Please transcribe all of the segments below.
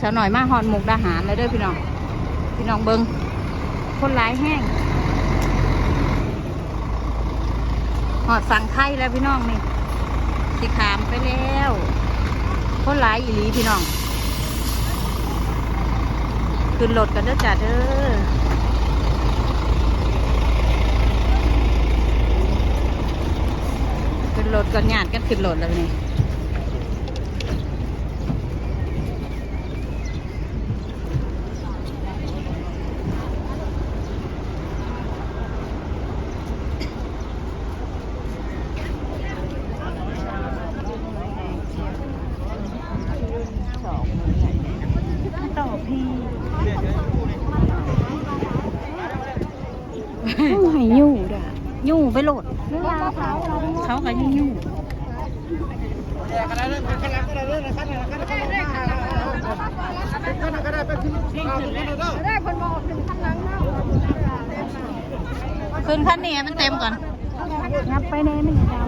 สาวหน่อยมาหอนหมกดาหารเลยเด้อพี่น้อง พี่น้องเบิงคนร้ายแห้งหอดสั่งไข่แล้วพี่น้องนี่สิขามไปแล้ว คนร้ายอีหลีพี่น้อง ขึ้นรถกันเด้อจ้าเด้อขึ้นรถก่อนญาติกันขึ้นรถแล้วนี่ ต่อพี่ หายยู่ด่ะยู่ไปโหลดเขาก็ยิ่งยู่ขึ้นขั้นนี้มันเต็มก่อนงับไปแน่หนึ่งดาว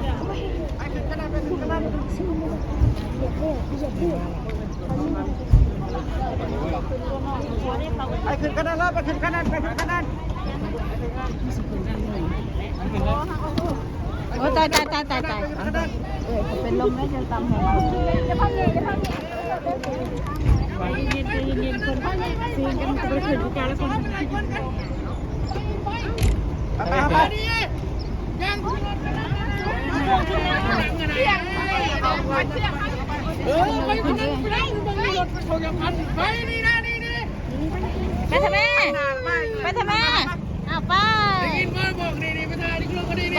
ไปขึ้นขนาดแล้วไปขึ้นขนาดไปขึ้นขนาดโอ้ตายตายตายตายตายขาเป็นลมแล้วจะตำแหงจะพังเย็นจะพังเย็นเย็นเย็นเย็นคนคืนกันไปคืนกันแล้วคนไปไปไป ทำไมไปทำไมอ้าวไป้า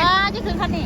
ป้าจะขึ้นคันนี้